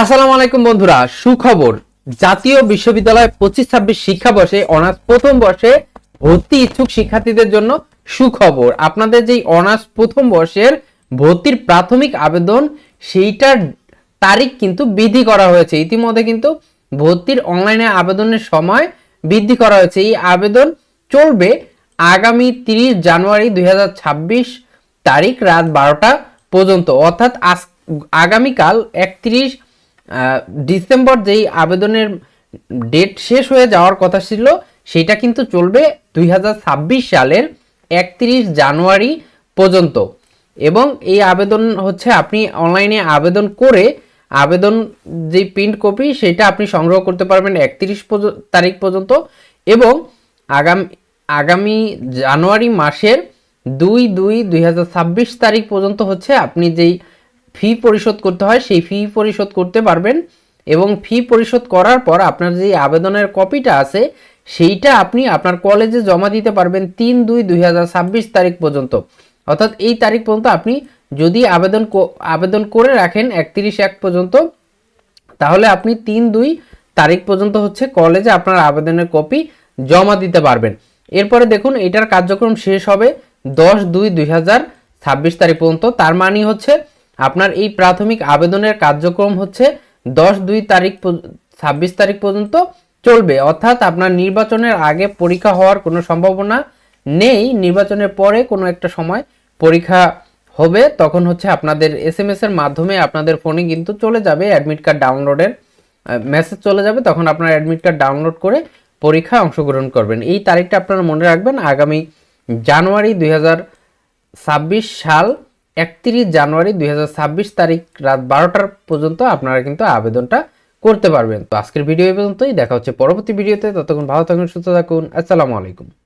আসসালামু আলাইকুম বন্ধুরা, সুখবর। জাতীয় বিশ্ববিদ্যালয় পঁচিশ ছাব্বিশ শিক্ষাবর্ষে অনার্স প্রথম বর্ষে ভর্তি ইচ্ছুক শিক্ষার্থীদের জন্য সুখবর। আপনাদের যেই অনার্স প্রথম বর্ষের ভর্তির প্রাথমিক আবেদন, সেইটার তারিখ কিন্তু বৃদ্ধি করা হয়েছে। ইতিমধ্যে কিন্তু ভর্তির অনলাইনে আবেদনের সময় বৃদ্ধি করা হয়েছে। এই আবেদন চলবে আগামী তিরিশ জানুয়ারি দুই হাজার ছাব্বিশ তারিখ রাত বারোটা পর্যন্ত। অর্থাৎ আগামীকাল একত্রিশ ডিসেম্বর যেই আবেদনের ডেট শেষ হয়ে যাওয়ার কথা ছিল, সেটা কিন্তু চলবে দুই হাজার ছাব্বিশ সালের একত্রিশ জানুয়ারি পর্যন্ত। এবং এই আবেদন হচ্ছে আপনি অনলাইনে আবেদন করে আবেদন যে প্রিন্ট কপি সেটা আপনি সংগ্রহ করতে পারবেন একত্রিশ তারিখ পর্যন্ত এবং আগামী আগামী জানুয়ারি মাসের দুই দুই দুই তারিখ পর্যন্ত হচ্ছে আপনি যেই ফি পরিশোধ করতে হয়, সেই ফি পরিশোধ করতে পারবেন। এবং ফি পরিশোধ করার পর আপনার যে আবেদনের কপিটা আছে, সেইটা আপনি আপনার কলেজে জমা দিতে পারবেন তিন দুই দুই তারিখ পর্যন্ত। অর্থাৎ এই তারিখ পর্যন্ত আপনি যদি আবেদন আবেদন করে রাখেন একত্রিশ এক পর্যন্ত, তাহলে আপনি তিন দুই তারিখ পর্যন্ত হচ্ছে কলেজে আপনার আবেদনের কপি জমা দিতে পারবেন। এরপরে দেখুন, এটার কার্যক্রম শেষ হবে দশ দুই দুই তারিখ পর্যন্ত। তার মানে হচ্ছে আপনার এই প্রাথমিক আবেদনের কার্যক্রম হচ্ছে দশ দুই তারিখ ছাব্বিশ তারিখ পর্যন্ত চলবে। অর্থাৎ আপনার নির্বাচনের আগে পরীক্ষা হওয়ার কোনো সম্ভাবনা নেই। নির্বাচনের পরে কোনো একটা সময় পরীক্ষা হবে। তখন হচ্ছে আপনাদের এস এম এর মাধ্যমে আপনাদের ফোনে কিন্তু চলে যাবে। অ্যাডমিট কার্ড ডাউনলোডের মেসেজ চলে যাবে। তখন আপনার অ্যাডমিট কার্ড ডাউনলোড করে পরীক্ষায় অংশগ্রহণ করবেন। এই তারিখটা আপনারা মনে রাখবেন, আগামী জানুয়ারি দুই সাল একত্রিশ জানুয়ারি দুই ছাব্বিশ তারিখ রাত বারোটার পর্যন্ত আপনারা কিন্তু আবেদনটা করতে পারবেন। তো আজকের ভিডিও এই পর্যন্তই। দেখা হচ্ছে পরবর্তী ভিডিওতে। ততক্ষণ ভালো থাকুন, সুস্থ থাকুন। আসসালামু আলাইকুম।